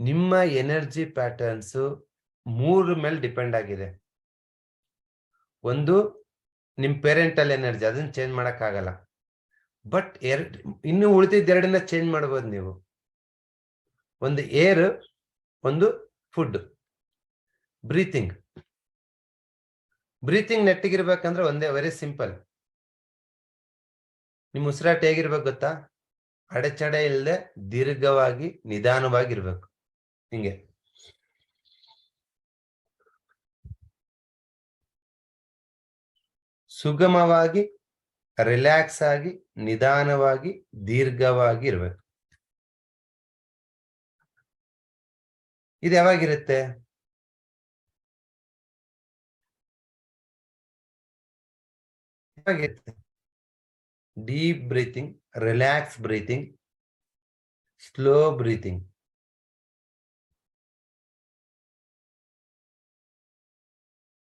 ನಿಮ್ಮ energy patterns ಮೂರ ಮೇಲೆ ಡಿಪೆಂಡ್ ಆಗಿದೆ. ಒಂದು, ನಿಮ್ ಪೇರೆಂಟಲ್ ಎನರ್ಜಿ, ಅದನ್ನ ಚೇಂಜ್ ಮಾಡೋಕ್ಕಾಗಲ್ಲ. ಬಟ್ ಎರಡ್ ಇನ್ನು ಉಳಿದಿದ್ದ ಎರಡನ್ನ ಚೇಂಜ್ ಮಾಡ್ಬೋದು ನೀವು. ಒಂದು ಏರ್, ಒಂದು ಫುಡ್. ಬ್ರೀತಿಂಗ್. ಬ್ರೀತಿಂಗ್ ನೆಟ್ಟಿಗಿರ್ಬೇಕಂದ್ರೆ ಒಂದೇ, ವೆರಿ ಸಿಂಪಲ್. ನಿಮ್ ಉಸಿರಾಟ ಹೇಗಿರ್ಬೇಕು ಗೊತ್ತಾ? ಅಡೆಚಡೆ ಇಲ್ಲದೆ ದೀರ್ಘವಾಗಿ ನಿಧಾನವಾಗಿರ್ಬೇಕು. ಹಿಂಗೆ. ಸುಗಮವಾಗಿ ರಿಲ್ಯಾಕ್ಸ್ ಆಗಿ, ನಿಧಾನವಾಗಿ, ದೀರ್ಘವಾಗಿ ಇರ್ಬೇಕು. ಇದು ಯಾವಾಗಿರುತ್ತೆ? Deep breathing relax breathing slow breathing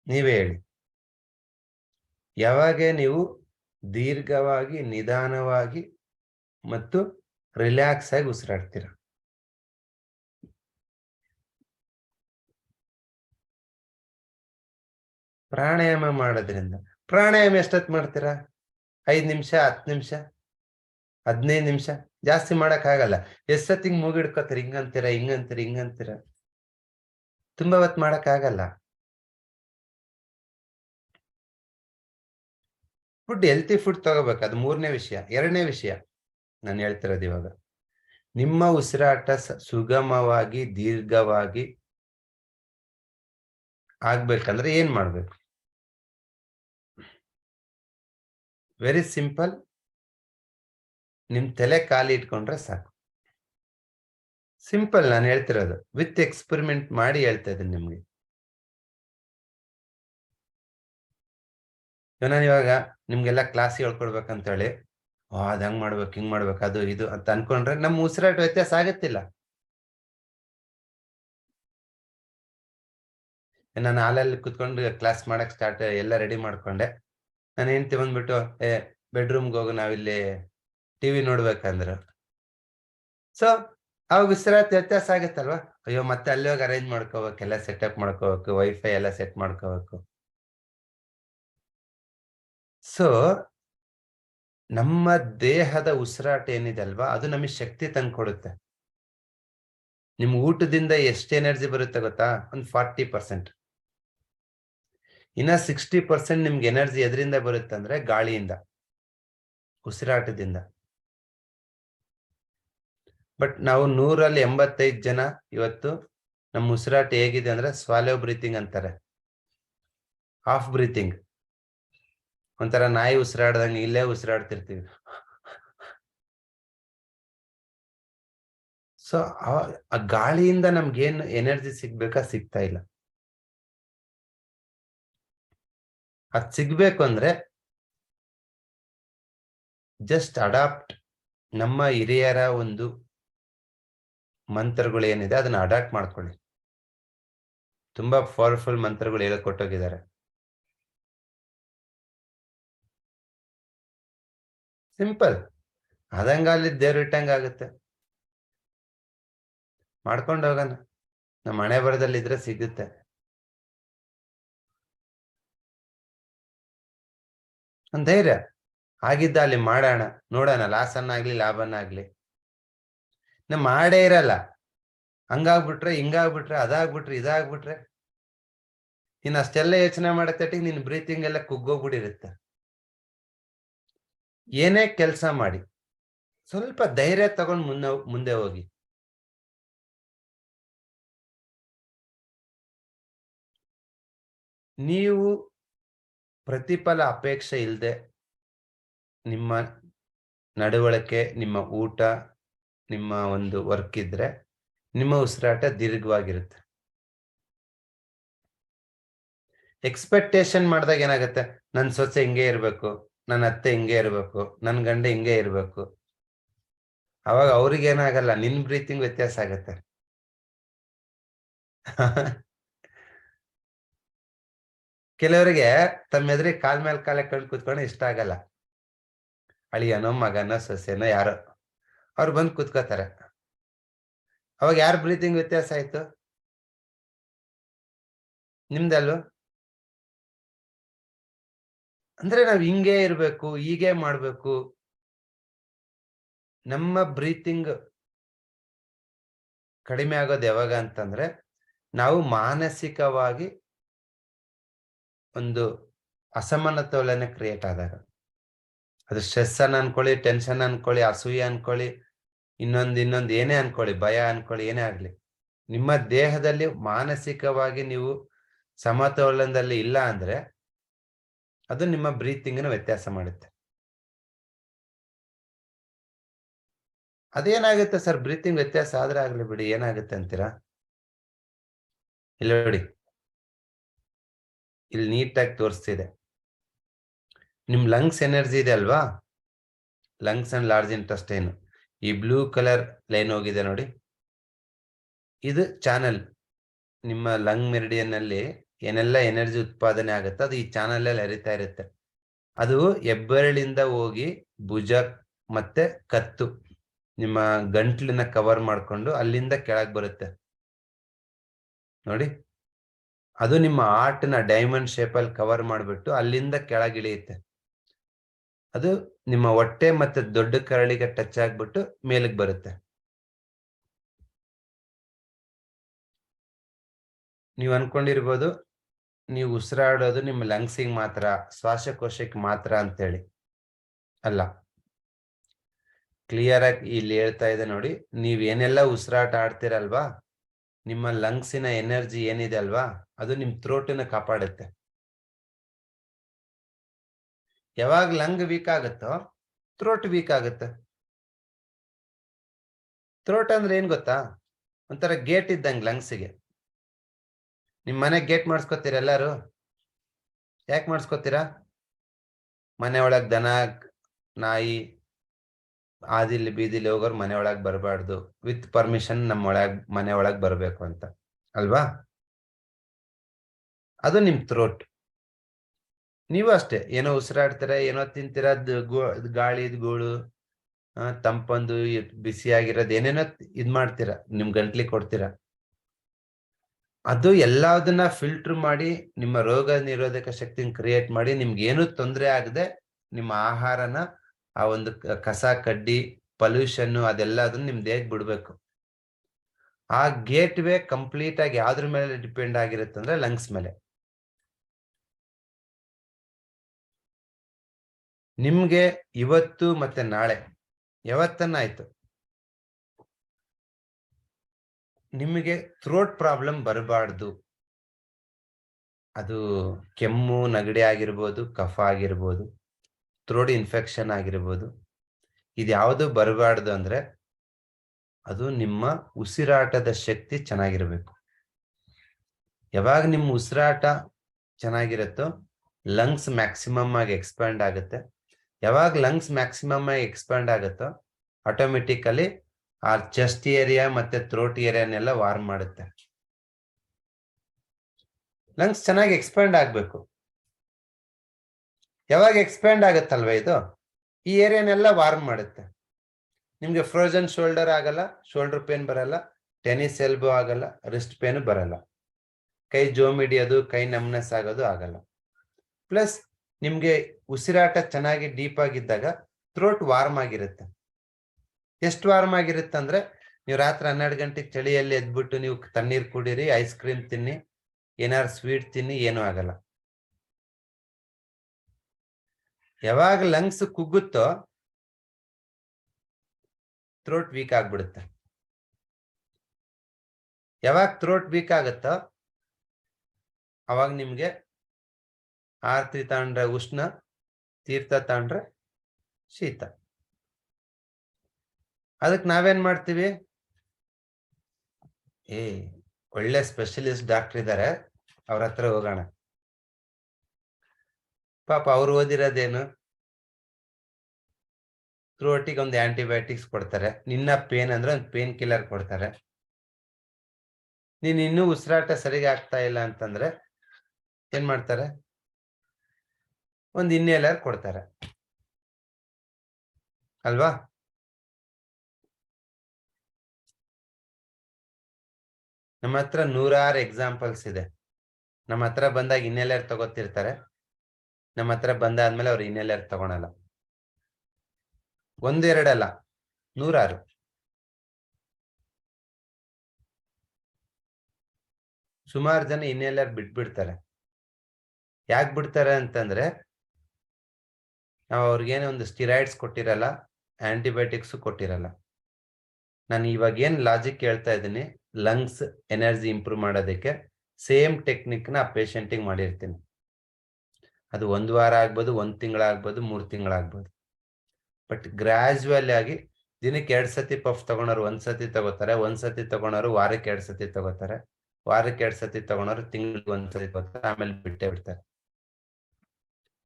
ನೀವೇ ಹೇಳಿ. ಯಾವಾಗ ನೀವು ದೀರ್ಘವಾಗಿ, ನಿಧಾನವಾಗಿ ಮತ್ತು ರಿಲ್ಯಾಕ್ಸ್ ಆಗಿ ಉಸಿರಾಡ್ತೀರ? ಪ್ರಾಣಾಯಾಮ ಮಾಡೋದ್ರಿಂದ. ಪ್ರಾಣಾಯಾಮ ಎಷ್ಟೊತ್ತು ಮಾಡ್ತೀರಾ? ಐದ್ ನಿಮಿಷ, ಹತ್ತು ನಿಮಿಷ, ಹದಿನೈದು ನಿಮಿಷ? ಜಾಸ್ತಿ ಮಾಡಕ್ ಆಗಲ್ಲ ಎಷ್ಟೊತ್ತಿಗೆ ಮೂಗಿಡ್ಕೋತೀರ? ಹಿಂಗಂತೀರ ಹಿಂಗಂತೀರ ಹಿಂಗಂತೀರ? ತುಂಬಾ ಹೊತ್ತು ಮಾಡಕ್ ಫುಡ್ ಹೆಲ್ತಿ ಫುಡ್ ತಗೋಬೇಕು. ಅದು ಮೂರನೇ ವಿಷಯ. ಎರಡನೇ ವಿಷಯ ನಾನು ಹೇಳ್ತಿರೋದು ಇವಾಗ. ನಿಮ್ಮ ಉಸಿರಾಟ ಸುಗಮವಾಗಿ, ದೀರ್ಘವಾಗಿ ಆಗ್ಬೇಕಂದ್ರೆ ಏನ್ ಮಾಡ್ಬೇಕು? ವೆರಿ ಸಿಂಪಲ್ ನಿಮ್ ತಲೆ ಖಾಲಿ ಇಟ್ಕೊಂಡ್ರೆ ಸಾಕು. ಸಿಂಪಲ್ ನಾನು ಹೇಳ್ತಿರೋದು. ವಿತ್ ಎಕ್ಸ್ಪೆರಿಮೆಂಟ್ ಮಾಡಿ ಹೇಳ್ತಾ ಇದ್ದೀನಿ ನಿಮ್ಗೆ. ನಾನು ಇವಾಗ ನಿಮ್ಗೆಲ್ಲ ಕ್ಲಾಸ್ ಹೇಳ್ಕೊಡ್ಬೇಕಂತ ಹೇಳಿ ಓ ಅದ್ ಹಂಗ್ ಮಾಡ್ಬೇಕು, ಹಿಂಗ್ ಮಾಡ್ಬೇಕು, ಅದು, ಇದು ಅಂತ ಅನ್ಕೊಂಡ್ರೆ ನಮ್ಮ ಉಸಿರಾಟ ವ್ಯತ್ಯಾಸ ಆಗತ್ತಿಲ್ಲ. ನಾನು ಹಾಲಲ್ಲಿ ಕುತ್ಕೊಂಡು ಕ್ಲಾಸ್ ಮಾಡಕ್ ಸ್ಟಾರ್ಟ್ ಎಲ್ಲ ರೆಡಿ ಮಾಡ್ಕೊಂಡೆ. ನಾನು ಹೆಂಡ್ತಿ ಬಂದ್ಬಿಟ್ಟು, ಏ ಬೆಡ್ರೂಮ್ಗೆ ಹೋಗು, ನಾವಿಲ್ಲಿ ಟಿವಿ ನೋಡ್ಬೇಕಂದ್ರು. ಸೊ ಅವಾಗ ಉಸಿರಾಟ ವ್ಯತ್ಯಾಸ ಆಗತ್ತಲ್ವಾ? ಅಯ್ಯೋ, ಮತ್ತೆ ಅಲ್ಲಿ ಹೋಗಿ ಅರೇಂಜ್ ಮಾಡ್ಕೋಬೇಕು, ಎಲ್ಲ ಸೆಟಪ್ ಮಾಡ್ಕೋಬೇಕು ವೈಫೈ ಎಲ್ಲ ಸೆಟ್ ಮಾಡ್ಕೋಬೇಕು. ಸೊ ನಮ್ಮ ದೇಹದ ಉಸಿರಾಟ ಏನಿದೆ ಅಲ್ವಾ? ಅದು ನಮಗೆ ಶಕ್ತಿ ತಂದ್ಕೊಡುತ್ತೆ. ನಿಮ್ ಊಟದಿಂದ ಎಷ್ಟು ಎನರ್ಜಿ ಬರುತ್ತೆ ಗೊತ್ತಾ? ಒಂದು ಫಾರ್ಟಿ ಪರ್ಸೆಂಟ್. ಇನ್ನ ಸಿಕ್ಸ್ಟಿ ಪರ್ಸೆಂಟ್ ನಿಮ್ಗೆ ಎನರ್ಜಿ ಎದರಿಂದ ಬರುತ್ತೆ ಅಂದ್ರೆ ಗಾಳಿಯಿಂದ, ಉಸಿರಾಟದಿಂದ. ಬಟ್ ನಾವು ನೂರಲ್ಲಿ ಎಂಬತ್ತೈದು ಜನ ಇವತ್ತು ನಮ್ಮ ಉಸಿರಾಟ ಹೇಗಿದೆ ಅಂದ್ರೆ ಸ್ವಾಲೋ ಬ್ರೀತಿಂಗ್ ಅಂತಾರೆ. ಹಾಫ್ ಬ್ರೀತಿಂಗ್ ಒಂಥರ ನಾಯಿ ಉಸಿರಾಡ್ದಂಗೆ ಇಲ್ಲೇ ಉಸಿರಾಡ್ತಿರ್ತೀವಿ. ಸೊ ಆ ಗಾಳಿಯಿಂದ ನಮ್ಗೇನು ಎನರ್ಜಿ ಸಿಗ್ಬೇಕಾ? ಸಿಗ್ತಾ ಇಲ್ಲ. ಅದ್ ಸಿಗ್ಬೇಕು ಅಂದ್ರೆ ಜಸ್ಟ್ ಅಡಾಪ್ಟ್ ನಮ್ಮ ಹಿರಿಯರ ಒಂದು ಮಂತ್ರಗಳು ಏನಿದೆ, ಅದನ್ನ ಅಡಾಪ್ಟ್ ಮಾಡ್ಕೊಳ್ಳಿ. ತುಂಬಾ ಪವರ್ಫುಲ್ ಮಂತ್ರಗಳು ಹೇಳಿಕೊಟ್ಟೋಗಿದ್ದಾರೆ. ಸಿಂಪಲ್ ಅದಂಗ ಅಲ್ಲಿ ದೇವ್ರ ಇಟ್ಟಂಗ ಆಗುತ್ತೆ. ಮಾಡ್ಕೊಂಡು ಹೋಗೋಣ. ನಮ್ಮ ಹಣೆ ಬರದಲ್ಲಿ ಇದ್ರೆ ಸಿಗುತ್ತೆ. ಒಂದ್ ಧೈರ್ಯ. ಆಗಿದ್ದ ಅಲ್ಲಿ ಮಾಡೋಣ. ನೋಡೋಣ. ಲಾಸನ್ನ ಆಗ್ಲಿ ಲಾಭನ ಆಗ್ಲಿ ನಮ್ ಮಾಡೇ ಇರಲ್ಲ. ಹಂಗಾಗ್ಬಿಟ್ರೆ, ಹಿಂಗಾಗ್ಬಿಟ್ರೆ, ಅದಾಗ್ಬಿಟ್ರೆ, ಇದಾಗ್ಬಿಟ್ರೆ. ನೀನ್ ಅಷ್ಟೆಲ್ಲ ಯೋಚನೆ ಮಾಡತ್ತಟ್ಟಿಗೆ ನಿನ್ ಬ್ರೀತಿಂಗ್ ಎಲ್ಲ ಕುಗ್ಗೋಗ್ಬಿಟ್ಟಿರುತ್ತೆ. ಏನೇ ಕೆಲಸ ಮಾಡಿ, ಸ್ವಲ್ಪ ಧೈರ್ಯ ತಗೊಂಡು ಮುನ್ನ ಮುಂದೆ ಹೋಗಿ. ನೀವು ಪ್ರತಿಫಲ ಅಪೇಕ್ಷೆ ಇಲ್ಲದೆ ನಿಮ್ಮ ನಡವಳಿಕೆ, ನಿಮ್ಮ ಊಟ, ನಿಮ್ಮ ಒಂದು ವರ್ಕ್ ಇದ್ರೆ ನಿಮ್ಮ ಉಸಿರಾಟ ದೀರ್ಘವಾಗಿರುತ್ತೆ. ಎಕ್ಸ್ಪೆಕ್ಟೇಷನ್ ಮಾಡಿದಾಗ ಏನಾಗುತ್ತೆ? ನನ್ನ ಸೊಸೆ ಹಿಂಗೆ ಇರ್ಬೇಕು. ನನ್ನ ಅತ್ತೆ ಹಿಂಗೆ ಇರ್ಬೇಕು ನನ್ನ ಗಂಡ ಹಿಂಗೆ ಇರ್ಬೇಕು. ಅವಾಗ ಅವ್ರಿಗೆ ಏನಾಗಲ್ಲ, ನಿನ್ ಬ್ರೀತಿಂಗ್ ವ್ಯತ್ಯಾಸ ಆಗತ್ತೆ. ಕೆಲವರಿಗೆ ತಮ್ಮ ಎದುರಿಗೆ ಕಾಲ್ ಮೇಲೆ ಕಾಲ ಕಂಡು ಕೂತ್ಕೊಂಡು ಇಷ್ಟ ಆಗಲ್ಲ. ಅಳಿಯನೋ, ಮಗನೋ, ಸೊಸೆನೋ, ಯಾರೋ, ಅವ್ರು ಬಂದು ಕೂತ್ಕೋತಾರೆ. ಅವಾಗ ಯಾರ ಬ್ರೀತಿಂಗ್ ವ್ಯತ್ಯಾಸ ಆಯ್ತು? ನಿಮ್ದಲ್ವ? ಅಂದ್ರೆ ನಾವ್ ಹಿಂಗೆ ಇರ್ಬೇಕು, ಹೀಗೆ ಮಾಡ್ಬೇಕು. ನಮ್ಮ ಬ್ರೀತಿಂಗ್ ಕಡಿಮೆ ಆಗೋದು ಯಾವಾಗ ಅಂತಂದ್ರೆ, ನಾವು ಮಾನಸಿಕವಾಗಿ ಒಂದು ಅಸಮಾನತೋಲನ ಕ್ರಿಯೇಟ್ ಆದಾಗ. ಅದು ಸ್ಟ್ರೆಸ್ ಅನ್ನ ಅನ್ಕೊಳ್ಳಿ ಟೆನ್ಷನ್ ಅನ್ಕೊಳ್ಳಿ, ಅಸೂಯೆ ಅನ್ಕೊಳ್ಳಿ, ಇನ್ನೊಂದ್ ಇನ್ನೊಂದ್ ಏನೇ ಅನ್ಕೊಳ್ಳಿ, ಭಯ ಅನ್ಕೊಳ್ಳಿ, ಏನೇ ಆಗ್ಲಿ. ನಿಮ್ಮ ದೇಹದಲ್ಲಿ ಮಾನಸಿಕವಾಗಿ ನೀವು ಸಮತೋಲನದಲ್ಲಿ ಇಲ್ಲ ಅಂದ್ರೆ ಅದು ನಿಮ್ಮ ಬ್ರೀತಿಂಗ್ ವ್ಯತ್ಯಾಸ ಮಾಡುತ್ತೆ. ಅದೇನಾಗುತ್ತೆ ಸರ್? ಬ್ರೀತಿಂಗ್ ವ್ಯತ್ಯಾಸ ಆದ್ರೆ ಆಗ್ಲಿ ಬಿಡಿ, ಏನಾಗುತ್ತೆ ಅಂತೀರಾ? ಇಲ್ಲಿ ನೋಡಿ. ಇಲ್ಲಿ ನೀಟಾಗಿ ತೋರಿಸ್ತಿದೆ. ನಿಮ್ ಲಂಗ್ಸ್ ಎನರ್ಜಿ ಇದೆ ಅಲ್ವಾ? ಲಂಗ್ಸ್ ಅಂಡ್ ಲಾರ್ಜ್ ಇಂಟೆಸ್ಟೈನ್ ಈ ಬ್ಲೂ ಕಲರ್ ಲೈನ್ ಹೋಗಿದೆ ನೋಡಿ. ಇದು ಚಾನಲ್ ನಿಮ್ಮ ಲಂಗ್ ಮೆರಿಡಿಯನ್ ಅಲ್ಲಿ ಏನೆಲ್ಲ ಎನರ್ಜಿ ಉತ್ಪಾದನೆ ಆಗುತ್ತೆ ಅದು ಈ ಚಾನಲ್ ಅಲ್ಲಿ ಹರಿತಾ ಇರುತ್ತೆ. ಅದು ಹೆಬ್ಬೆರಳಿಂದ ಹೋಗಿ ಭುಜ ಮತ್ತೆ ಕತ್ತು ನಿಮ್ಮ ಗಂಟ್ಲಿನ ಕವರ್ ಮಾಡ್ಕೊಂಡು ಅಲ್ಲಿಂದ ಕೆಳಗ್ ಬರುತ್ತೆ. ನೋಡಿ, ಅದು ನಿಮ್ಮ ನ ಡೈಮಂಡ್ ಶೇಪ್ ಅಲ್ಲಿ ಕವರ್ ಮಾಡಿಬಿಟ್ಟು ಅಲ್ಲಿಂದ ಕೆಳಗೆ ಇಳಿಯುತ್ತೆ. ಅದು ನಿಮ್ಮ ಹೊಟ್ಟೆ ಮತ್ತೆ ದೊಡ್ಡ ಕರಳಿಗೆ ಟಚ್ ಆಗ್ಬಿಟ್ಟು ಮೇಲಕ್ಕೆ ಬರುತ್ತೆ. ನೀವು ಅನ್ಕೊಂಡಿರ್ಬೋದು ನೀವು ಉಸಿರಾಡೋದು ನಿಮ್ಮ ಲಂಗ್ಸಿಗೆ ಮಾತ್ರ, ಶ್ವಾಸಕೋಶಕ್ಕೆ ಮಾತ್ರ ಅಂತೇಳಿ. ಅಲ್ಲ. ಕ್ಲಿಯರ್ ಆಗಿ ಇಲ್ಲಿ ಹೇಳ್ತಾ ಇದೆ ನೋಡಿ, ನೀವು ಏನೆಲ್ಲ ಉಸಿರಾಟ ಆಡ್ತಿರಲ್ವಾ? ನಿಮ್ಮ ಲಂಗ್ಸಿನ ಎನರ್ಜಿ ಏನಿದೆ ಅಲ್ವಾ? ಅದು ನಿಮ್ ಥ್ರೋಟಿನ ಕಾಪಾಡುತ್ತೆ. ಯಾವಾಗ ಲಂಗ್ ವೀಕ್ ಆಗುತ್ತೋ, ಥ್ರೋಟ್ ವೀಕ್ ಆಗುತ್ತೆ. ಥ್ರೋಟ್ ಅಂದ್ರೆ ಏನ್ ಗೊತ್ತಾ? ಒಂಥರ ಗೇಟ್ ಇದ್ದಂಗೆ ಲಂಗ್ಸಿಗೆ. ನಿಮ್ ಮನೆ ಗೇಟ್ ಮಾಡಿಸ್ಕೊತೀರ ಎಲ್ಲಾರು? ಯಾಕೆ ಮಾಡಿಸ್ಕೊತೀರಾ? ಮನೆ ಒಳಗ್ ದನ, ನಾಯಿ ಆದಿಲ್ಲಿ ಬೀದಿಲಿ ಹೋಗೋರು ಮನೆ ಒಳಗ್ ಬರಬಾರ್ದು. ವಿತ್ ಪರ್ಮಿಷನ್ ನಮ್ಮ ಒಳಗ್, ಮನೆ ಒಳಗ್ ಬರ್ಬೇಕು ಅಂತ. ಅಲ್ವಾ? ಅದು ನಿಮ್ ಥ್ರೋಟ್ ನೀವು ಅಷ್ಟೇ. ಏನೋ ಉಸಿರಾಡ್ತೀರ, ಏನೋ ತಿಂತೀರ ಗಾಳಿದ್ ಗೂಳು ತಂಪಂದು ಬಿಸಿಯಾಗಿರೋದು, ಏನೇನೋ ಇದ್ ಮಾಡ್ತೀರ, ನಿಮ್ ಗಂಟ್ಲಿ ಕೊಡ್ತೀರ. ಅದು ಎಲ್ಲದನ್ನ ಫಿಲ್ಟರ್ ಮಾಡಿ ನಿಮ್ಮ ರೋಗ ನಿರೋಧಕ ಶಕ್ತಿನ ಕ್ರಿಯೇಟ್ ಮಾಡಿ ನಿಮ್ಗೆ ಏನು ತೊಂದರೆ ಆಗದೆ ನಿಮ್ಮ ಆಹಾರನ ಆ ಒಂದು ಕಸ, ಕಡ್ಡಿ ಪೊಲ್ಯೂಷನ್ ಅದೆಲ್ಲ ಅದನ್ನ ನಿಮ್ ದೇಹಕ್ಕೆ ಬಿಡ್ಬೇಕು? ಆ ಗೇಟ್ ವೇ ಕಂಪ್ಲೀಟ್ ಆಗಿ ಯಾವ್ದ್ರ ಮೇಲೆ ಡಿಪೆಂಡ್ ಆಗಿರುತ್ತೆ ಅಂದ್ರೆ ಲಂಗ್ಸ್ ಮೇಲೆ. ನಿಮ್ಗೆ ಇವತ್ತು ಮತ್ತೆ ನಾಳೆ ಯಾವತ್ತನ್ನ ಆಯ್ತು ನಿಮಗೆ ಥ್ರೋಟ್ ಪ್ರಾಬ್ಲಮ್ ಬರಬಾರ್ದು. ಅದು ಕೆಮ್ಮು, ನಗಡಿ ಆಗಿರ್ಬೋದು, ಕಫ ಆಗಿರ್ಬೋದು ಥ್ರೋಟ್ ಇನ್ಫೆಕ್ಷನ್ ಆಗಿರ್ಬೋದು, ಇದು ಬರಬಾರ್ದು ಅಂದ್ರೆ ಅದು ನಿಮ್ಮ ಉಸಿರಾಟದ ಶಕ್ತಿ ಚೆನ್ನಾಗಿರಬೇಕು. ಯಾವಾಗ ನಿಮ್ಮ ಉಸಿರಾಟ ಚೆನ್ನಾಗಿರುತ್ತೋ ಲಂಗ್ಸ್ ಮ್ಯಾಕ್ಸಿಮಮ್ ಆಗಿ ಎಕ್ಸ್ಪ್ಯಾಂಡ್ ಆಗುತ್ತೆ. ಯಾವಾಗ ಲಂಗ್ಸ್ ಮ್ಯಾಕ್ಸಿಮಮ್ ಆಗಿ ಎಕ್ಸ್ಪ್ಯಾಂಡ್ ಆಗುತ್ತೋ ಆಟೋಮೆಟಿಕಲಿ ಆ ಚೆಸ್ಟ್ ಏರಿಯಾ ಮತ್ತೆ ಥ್ರೋಟ್ ಏರಿಯಾನೆಲ್ಲ ವಾರ್ಮ್ ಮಾಡುತ್ತೆ. ಲಂಗ್ಸ್ ಚೆನ್ನಾಗಿ ಎಕ್ಸ್ಪ್ಯಾಂಡ್ ಆಗ್ಬೇಕು. ಯಾವಾಗ ಎಕ್ಸ್ಪ್ಯಾಂಡ್ ಆಗುತ್ತಲ್ವ ಇದು? ಈ ಏರಿಯಾನೆಲ್ಲ ವಾರ್ಮ್ ಮಾಡುತ್ತೆ. ನಿಮ್ಗೆ ಫ್ರೋಜನ್ ಶೋಲ್ಡರ್ ಆಗಲ್ಲ ಶೋಲ್ಡರ್ ಪೇನ್ ಬರಲ್ಲ ಟೆನಿಸ್ ಎಲ್ಬೋ ಆಗಲ್ಲ ರಿಸ್ಟ್ ಪೇನ್ ಬರಲ್ಲ. ಕೈ ಜೋಮ್ ಹಿಡಿಯೋದು, ಕೈ ನಮ್ನೆಸ್ ಆಗೋದು ಆಗಲ್ಲ. ಪ್ಲಸ್ ನಿಮ್ಗೆ ಉಸಿರಾಟ ಚೆನ್ನಾಗಿ ಡೀಪ್ ಆಗಿದ್ದಾಗ ಥ್ರೋಟ್ ವಾರ್ಮ್ ಆಗಿರುತ್ತೆ. ಎಷ್ಟು ವಾರ್ಮ್ ಆಗಿರುತ್ತೆ ಅಂದ್ರೆ ನೀವು ರಾತ್ರಿ ಹನ್ನೆರಡು ಗಂಟೆಗೆ ಚಳಿಯಲ್ಲಿ ಎದ್ಬಿಟ್ಟು ನೀವು ತಣ್ಣೀರ್ ಕುಡೀರಿ ಐಸ್ ಕ್ರೀಮ್ ತಿನ್ನಿ, ಏನಾರು ಸ್ವೀಟ್ ತಿನ್ನಿ, ಏನೂ ಆಗಲ್ಲ. ಯಾವಾಗ ಲಂಗ್ಸ್ ಕುಗ್ಗುತ್ತೋ ಥ್ರೋಟ್ ವೀಕ್ ಆಗ್ಬಿಡುತ್ತೆ. ಯಾವಾಗ ಥ್ರೋಟ್ ವೀಕ್ ಆಗುತ್ತೋ ಅವಾಗ ನಿಮ್ಗೆ ಆರ್ತಿ ತಾಂಡ್ರೆ ಉಷ್ಣ ತೀರ್ಥ ತಾಂಡ್ರೆ ಶೀತ. ಅದಕ್ಕೆ ನಾವೇನ್ ಮಾಡ್ತೀವಿ? ಏ, ಒಳ್ಳೆ ಸ್ಪೆಷಲಿಸ್ಟ್ ಡಾಕ್ಟರ್ ಇದ್ದಾರೆ ಅವ್ರ ಹತ್ರ ಹೋಗೋಣ. ಪಾಪ ಅವ್ರು ಓದಿರೋದೇನು? ಥ್ರೋಟಿಗೆ ಒಂದು ಆಂಟಿಬಯೋಟಿಕ್ಸ್ ಕೊಡ್ತಾರೆ. ನಿನ್ನ ಪೇನ್ ಅಂದ್ರೆ ಒಂದು ಪೇನ್ ಕಿಲ್ಲರ್ ಕೊಡ್ತಾರೆ. ನೀನು ಇನ್ನೂ ಉಸಿರಾಟ ಸರಿಗೆ ಆಗ್ತಾ ಇಲ್ಲ ಅಂತಂದ್ರೆ ಏನ್ ಮಾಡ್ತಾರೆ? ಒಂದು ಇನ್ನೇಲರ್ ಕೊಡ್ತಾರೆ. ಅಲ್ವಾ? ನಮ್ಮ ಹತ್ರ ನೂರಾರು ಎಕ್ಸಾಂಪಲ್ಸ್ ಇದೆ. ನಮ್ಮ ಹತ್ರ ಬಂದಾಗ ಇನ್ನೆಲ್ಲರ್ ತಗೋತಿರ್ತಾರೆ ನಮ್ಮ ಹತ್ರ ಬಂದಾದ್ಮೇಲೆ ಅವ್ರು ಇನ್ನೆಲ್ಲರ್ ತಗೊಳಲ್ಲ. ಒಂದೆರಡಲ್ಲ ನೂರಾರು. ಸುಮಾರು ಜನ ಇನ್ನೆಲ್ಲರ್ ಬಿಟ್ಬಿಡ್ತಾರೆ. ಯಾಕೆ ಬಿಡ್ತಾರೆ ಅಂತಂದ್ರೆ, ನಾವು ಅವ್ರಿಗೇನೆ ಒಂದು ಸ್ಟಿರಾಯ್ಡ್ಸ್ ಕೊಟ್ಟಿರಲ್ಲ ಆಂಟಿಬಯೋಟಿಕ್ಸ್ ಕೊಟ್ಟಿರಲ್ಲ. ನಾನು ಇವಾಗ ಏನ್ ಲಾಜಿಕ್ ಹೇಳ್ತಾ ಇದ್ದೀನಿ ಲಂಗ್ಸ್ ಎನರ್ಜಿ ಇಂಪ್ರೂವ್ ಮಾಡೋದಕ್ಕೆ ಸೇಮ್ ಟೆಕ್ನಿಕ್ನ ಪೇಷಂಟಿಗೆ ಮಾಡಿರ್ತೀನಿ. ಅದು ಒಂದು ವಾರ ಆಗ್ಬೋದು, ಒಂದು ತಿಂಗಳಾಗ್ಬೋದು ಮೂರು ತಿಂಗಳಾಗ್ಬೋದು ಬಟ್ ಗ್ರಾಜುವಲ್ ಆಗಿ ದಿನಕ್ಕೆ ಎರಡು ಸತಿ ಪಫ್ ತಗೊಳೋರು ಒಂದು ಸತಿ ತಗೋತಾರೆ, ಒಂದು ಸತಿ ತಗೊಳೋರು ವಾರಕ್ಕೆ ಎರಡು ಸತಿ ತಗೋತಾರೆ, ವಾರಕ್ಕೆ ಎರಡು ಸತಿ ತಗೊಳೋರು ತಿಂಗಳಿಗೆ ಒಂದು ಸತಿ ತಗೋತಾರೆ, ಆಮೇಲೆ ಬಿಟ್ಟೇ ಬಿಡ್ತಾರೆ.